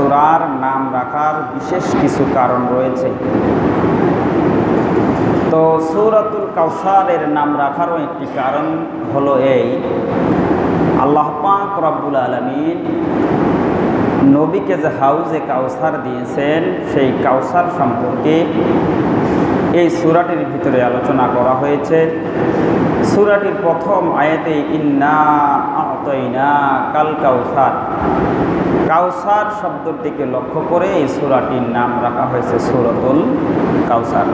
সুরার নাম রাখার বিশেষ কিছু কারণ রয়েছে। তো সুরাতুল কাউসারের নাম রাখারও একটি কারণ হলো এই। আল্লাহ পাক রব্বুল আলমিন নবীকে যে হাউজে কাউসার দিয়েছেন, সেই কাউসার সম্পর্কে এই সুরাটির ভিতরে আলোচনা করা হয়েছে। সুরাটির প্রথম আয়াতে, ইন্না আতইনা কাল কাউসার। কাউসার শব্দটিকে লক্ষ্য করে এই সুরাটির নাম রাখা হয়েছে সুরতুল কাউসার।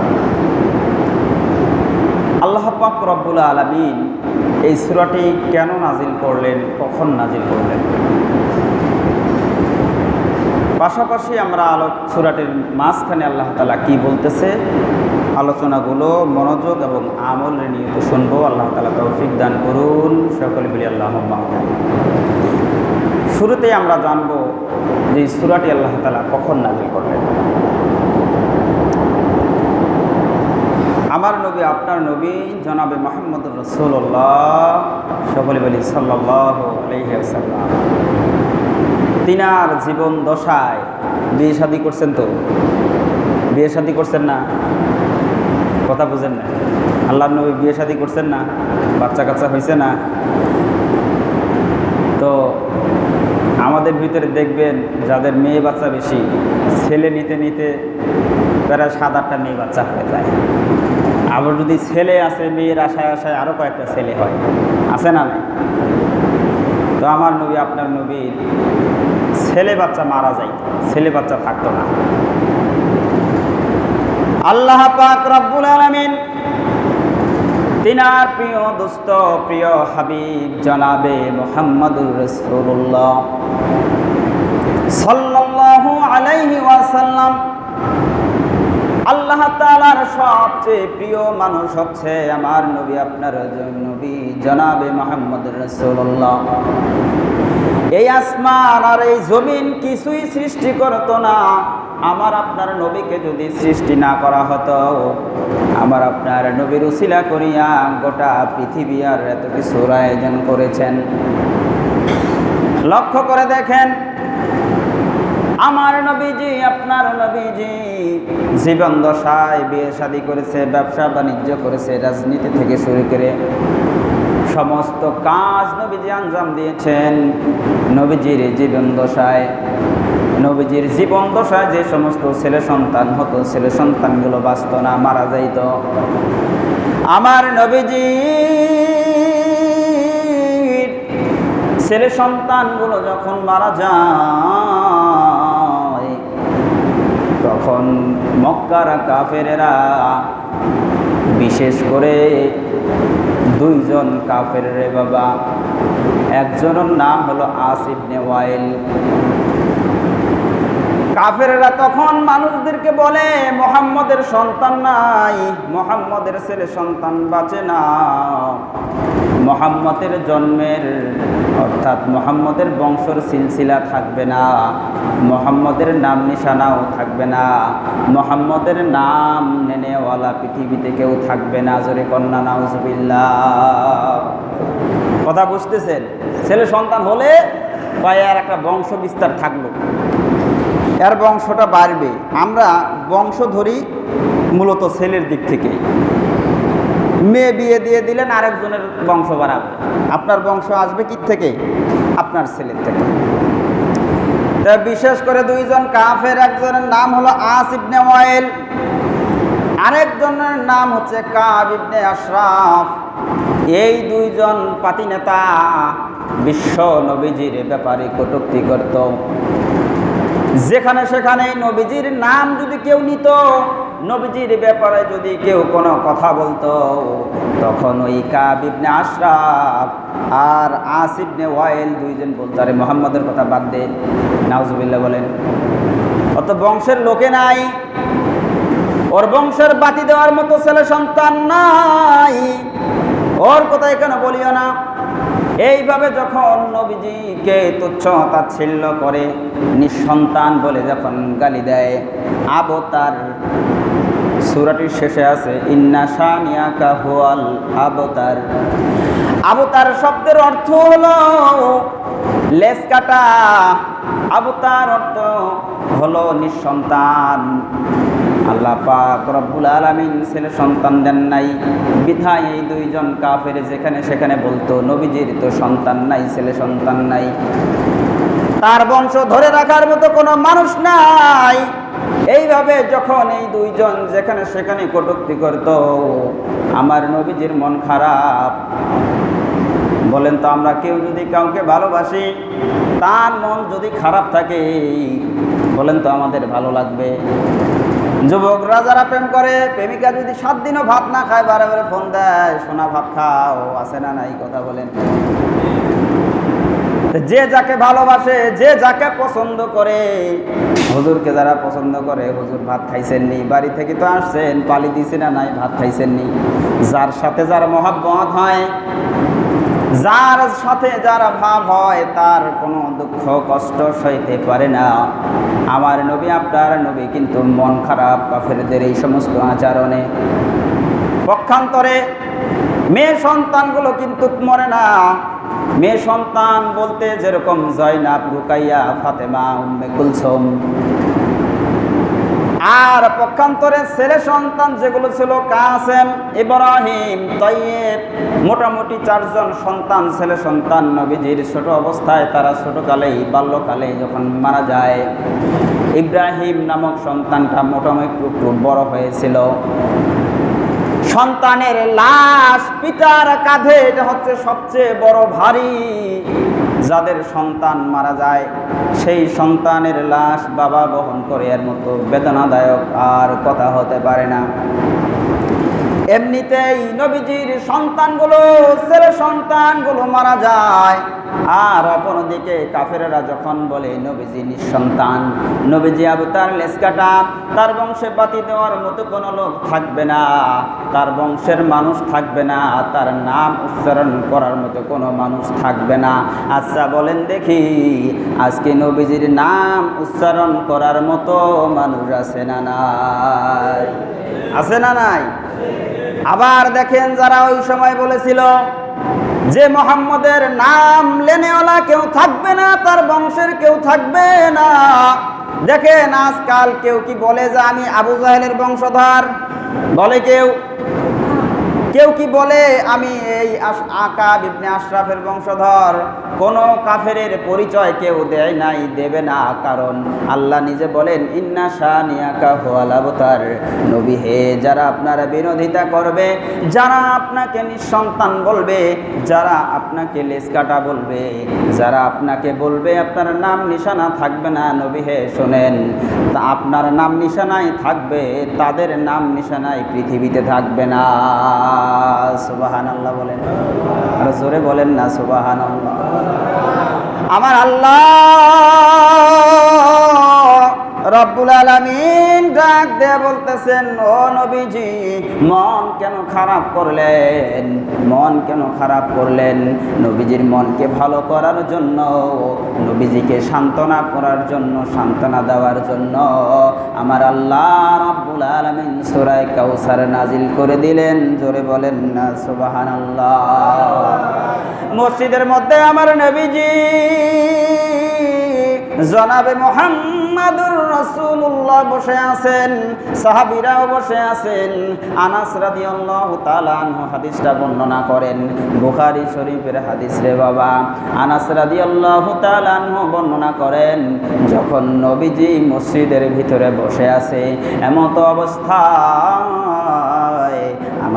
আল্লাহ পাক রব্বুল আলমিন এই সুরাটি কেন নাজিল করলেন, কখন নাজিল করলেন? পাশাপাশি আমরা আলো সুরাটির মাঝখানে আল্লাহ তালা কি বলতেছে? আলোচনাগুলো, মনোযোগ এবং আমলের নিয়ত শুনব। আল্লাহ তালা তৌফিক দান করুন। সকলে বলি আল্লাহ শুরুতেই আমরা জানব যে সুরাটি আল্লাহ তালা কখন নাজিল করলেন। আমার নবী, আপনার নবী, জনাবে মোহাম্মদ রসুল্লাহ সকলে বলি সাল্লাহ আলহিহাল্লাম তিনার জীবন দশায় বিয়ে শাদি করছেন তো? বিয়ে শাদি করছেন না? কথা বুঝেন না। আল্লাহ নবী বিয়ে শাদি করছেন না, বাচ্চা কাচ্চা হয়েছে না। তো আমাদের ভিতরে দেখবেন যাদের মেয়ে বাচ্চা বেশি, ছেলে নিতে নিতে প্রায় সাত আটটা মেয়ে বাচ্চা হয়ে যায়। আবার যদি ছেলে আছে মেয়ের আশায় আশায় আরও কয়েকটা ছেলে হয়। আছে না তো আমার নবী, আপনার নবীর ছেলে বাচ্চা মারা যায়, ছেলে বাচ্চা থাকতো না। আল্লাহ পাক রব্বুল আলামিন তিনার প্রিয় দোস্ত, প্রিয় হাবিব জনাবে মোহাম্মদুর রসুল্লাহ সাল্লাল্লাহু আলাইহি ওয়াসাল্লাম। আল্লাহ তাআলার সবচেয়ে প্রিয় মানুষ হচ্ছে আমার নবী, আপনার নবী জনাবে মোহাম্মদ রসুল্লাহ এই আসমান আর এই জমিন কিছুই সৃষ্টি করতো না। আমার আপনার নবীকে যদি সৃষ্টি না করা হতো, আমার আপনার নবীর উশিলা করিয়া গোটা পৃথিবী আর এত কিছুর আয়োজন করেছেন। লক্ষ্য করে দেখেন, আমার নবীজি, আপনার নবীজি জীবন দশায় বিয়ে শাদী করেছে, ব্যবসা বাণিজ্য করেছে, রাজনীতি থেকে শুরু করে সমস্ত কাজ নবীজি আঞ্জাম দিয়েছেন। নবীজির জীবন দশায় নবীজির জীবন দশায় যে সমস্ত ছেলে সন্তান হতো, ছেলে সন্তানগুলো বাঁচত না, মারা যাইত। আমার নবীজি ছেলে সন্তানগুলো যখন মারা যায়, তখন মক্কার কাফেরেরা বিশেষ করে দুইজন কাফের রে বাবা, একজনের নাম হলো আসিফ নেওয়াইল কাফেরেরা তখন মানুষদেরকে বলে, মোহাম্মদের সন্তান নাই, মোহাম্মদের ছেলে সন্তান বাঁচে না। মোহাম্মদের জন্মের, অর্থাৎ মোহাম্মদের বংশর সিলসিলা থাকবে না, মোহাম্মদের নাম নিশানাও থাকবে না, মোহাম্মদের নাম নেনেওয়ালা পৃথিবীতে কেউ থাকবে না। জোরে কন্যা নাউজবিল্লা কথা বুঝতেছেন? ছেলে সন্তান হলে পায়ে আর একটা বংশ বিস্তার থাকল। এর বংশটা বাড়বে। আমরা বংশ ধরি মূলত ছেলের দিক থেকে। মেয়ে বিয়ে দিয়ে দিলেন, আরেকজনের বংশ বাড়াবে। আপনার বংশ আসবে কি থেকে? আপনার ছেলের থেকে। তা বিশেষ করে দুইজন কাফের, একজনের নাম হলো আস ইবনে ওয়াইল, আরেকজনের নাম হচ্ছে কাব ইবনে আশরাফ। এই দুইজন পাতি নেতা বিশ্ব নবীজির ব্যাপারে কটুক্তি করত। যেখানে সেখানে নবীজির নাম যদি কেউ নিত, নবীজির ব্যাপারে যদি কেউ কোনো কথা বলতো, তখন ওই কাবিবনে আশরাফ আর আসিবনে ওয়াইল দুইজন বলতো আরে মোহাম্মদের কথা বাদ দে নাউজুবিল্লাহ বলেন, অত বংশের লোকে নাই, ওর বংশের বাতি দেওয়ার মতো ছেলে সন্তান নাই। ওর কথা এখানে বলিও না। এইভাবে যখন নবীজিকে তুচ্ছ তাচ্ছিল্য করে, নিঃসন্তান বলে যখন গালি দেয় আবতার সুরাটির শেষে আছে, ইন্না শানিয়া কাহুয়াল আবতার। আবতার শব্দের অর্থ হলো লেস কাটা। আবু তার অর্থ হলো নিঃসন্তান। আল্লাহ পাক রব্বুল আলামিন ছেলে সন্তান দেন নাই। বিধায় এই দুইজন কাফের যেখানে সেখানে বলতো, নবীজির তো সন্তান নাই, ছেলে সন্তান নাই। তার বংশ ধরে রাখার মতো কোনো মানুষ নাই। এইভাবে যখন এই দুইজন যেখানে সেখানে কটুক্তি করত, আমার নবীজির মন খারাপ। বলেন, তো আমরা কেউ যদি কাউকে ভালোবাসি, তার মন যদি খারাপ থাকে, বলেন তো আমাদের ভালো লাগবে? যুবকরা যারা প্রেম করে, প্রেমিকা যদি সাত দিনও ভাত না খায়, বারে বারে ফোন দেয়, সোনা ভাত খাও, আছে না নাই কথা বলেন। যে যাকে ভালোবাসে, যে যাকে পছন্দ করে, হুজুরকে যারা পছন্দ করে, হুজুর ভাত খাইছেননি, বাড়ি থেকে তো আসছেন, পালি দিছে না নাই, ভাত খাইছেননি। যার সাথে যার মহাব্বত হয়, যার সাথে যার ভাব হয়, তার কোনো দুঃখ কষ্ট সইতে পারে না। আমার নবী, আপনার নবী কিন্তু মন খারাপ, কাফেরদের এই সমস্ত আচরণে। পক্ষান্তরে মেয়ে সন্তানগুলো কিন্তু মরে না। মেয়ে সন্তান বলতে যেরকম জয়না রুকাইয়া, ফাতেমা, উম্মে কুলসুম আর পক্ষান্তরে ছেলে সন্তান যেগুলো ছিল, কাসেম, ইব্রাহিম তৈয়েব মোটামুটি চারজন সন্তান, ছেলে সন্তান, নবীজির ছোট অবস্থায় তারা ছোটকালেই বাল্যকালে যখন মারা যায়, ইব্রাহিম নামক সন্তানটা মোটামুটি একটু বড় হয়েছিল। সন্তানের লাশ পিতার কাঁধে, এটা হচ্ছে সবচেয়ে বড় ভারী যাদের সন্তান মারা যায়, সেই সন্তানের লাশ বাবা বহন করে এর মতো বেদনাদায়ক আর কথা হতে পারে না। এমনিতেই নবীজির সন্তানগুলো, ছেলে সন্তানগুলো মারা যায়। আর অপরদিকে কাফেরেরা যখন বলে, নবীজি নিঃসন্তান, নবীজি আবু তার লেসকাটা তার বংশে পাতি দেওয়ার মতো কোনো লোক থাকবে না, তার বংশের মানুষ থাকবে না, তার নাম উচ্চারণ করার মতো কোনো মানুষ থাকবে না। আচ্ছা বলেন দেখি, আজকে নবীজির নাম উচ্চারণ করার মতো মানুষ আছে না নাই? আছে না নাই? আবার দেখেন যারা ওই সময় বলেছিল যে মোহাম্মদের নাম লেনেওয়ালা কেউ থাকবে না, তার বংশের কেউ থাকবে না। দেখেন আজকাল কেউ কি বলে যে আমি আবু জাহেলের বংশধর? বলে কেউ কেউ কি বলে আমি এই আকা বিবনে আশরাফের বংশধর? কোনো কাফেরের পরিচয় কেউ দেয় নাই, দেবে না কারণ আল্লাহ নিজে বলেন, ইন্না শানিয়াকা নবী, হে যারা আপনারা বিরোধিতা করবে, যারা আপনাকে নিঃসন্তান বলবে, যারা আপনাকে লেস কাটা বলবে, যারা আপনাকে বলবে, আপনার নাম নিশানা থাকবে না। নবী, হে শোনেন, তা আপনার নাম নিশানায় থাকবে, তাদের নাম নিশানায় পৃথিবীতে থাকবে না। সুবাহান আল্লাহ বলেন। আর জোরে বলেন না সুবাহান আমার আল্লাহ রব্বুল আলামিন ডাক দিয়ে বলতেছেন, ও নবীজি, মন কেন খারাপ করলেন? মন কেন খারাপ করলেন? নবীজির মনকে ভালো করার জন্য, নবীজিকে সান্ত্বনা করার জন্য, সান্ত্বনা দেওয়ার জন্য আমার আল্লাহ রব্বুল আলামিন সূরা কাউসার নাজিল করে দিলেন। জোরে বলেন না, সুবহানাল্লাহ। মসজিদের মধ্যে আমার নবীজি জনাবে মোহাম্মদুর রসুল্লাহ বসে আছেন, সাহাবিরাও বসে আছেন। আনাস রাদিয়াল্লাহু তাআলা আনহু হাদিসটা বর্ণনা করেন। বুখারী শরীফের হাদিস রে বাবা। আনাস রাদিয়াল্লাহু তাআলা আনহু বর্ণনা করেন, যখন নবীজি মসজিদের ভিতরে বসে আছে, এমত অবস্থায়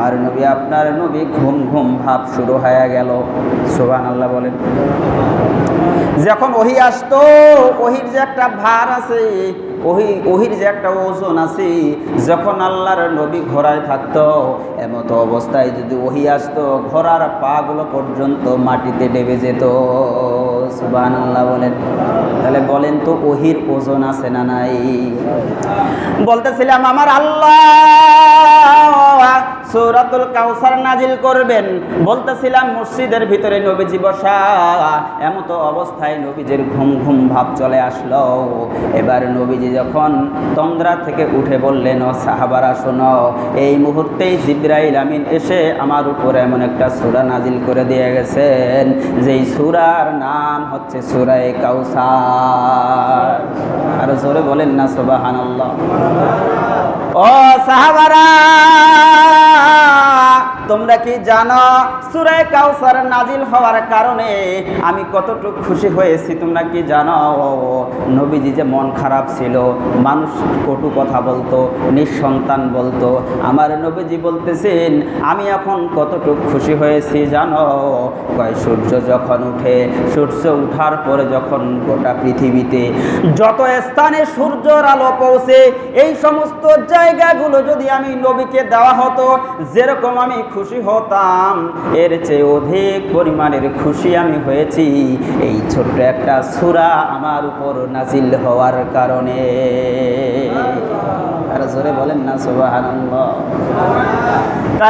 আমার নবী, আপনার নবী ঘুম ঘুম ভাব শুরু হয়ে গেল। সোহান সুবহানাল্লাহ বলেন। যখন ওহি আসতো, ওহির যে একটা ভার আছে, ওহি, ওহির যে একটা ওজন আছে, যখন আল্লাহর নবী ঘোড়ায় থাকতো, এমতো অবস্থায় যদি ওহি আসতো, ঘোড়ার পাগুলো পর্যন্ত মাটিতে ডেবে যেত। সুবান আল্লাহ বলেন। তাহলে বলেন তো ওহির ওজন আছে না নাই? বলতেছিলাম, আমার আল্লাহ সূরাতুল কাউসার নাজিল করবেন। বলতেছিলাম, মসজিদের ভিতরে নবীজি বসা। এমতো অবস্থায় নবীজির ঘুম ঘুম ভাব চলে আসলো। এবার নবীজি যখন তন্দ্রা থেকে উঠে বললেন, ও সাহাবারা, শোনো, এই মুহূর্তেই জিব্রাইল আমিন এসে আমার উপর এমন একটা সূরা নাজিল করে দিয়ে গেছেন। যেই সূরার নাম হচ্ছে সূরায়ে কাউসার। আর জোরে বলেন না, সুবহানাল্লাহ। ও সাহাবারা! তোমরা কি জানো? সুরায় কাউসার নাজিল হওয়ার কারণে আমি কতটুকু খুশি হয়েছি, তোমরা কি জানো? নবীজি যে মন খারাপ ছিল, মানুষ কটু কথা বলতো, নিঃসন্তান বলতো। আমার নবীজি বলতেছেন, আমি এখন কতটুকু খুশি হয়েছি জানো? কয়, সূর্য যখন উঠে, সূর্য উঠার পরে যখন গোটা পৃথিবীতে যত স্থানে সূর্যর আলো পৌঁছে, এই সমস্ত জায়গাগুলো যদি আমি নবীকে দেওয়া হতো, যেরকম আমি খুশি হতাম। এর চেয়ে অধিক পরিমাণের খুশি আমি হয়েছি। এই ছোট্ট একটা সুরা আমার উপর নাজিল হওয়ার কারণে। আর জোরে বলেন না তাহলে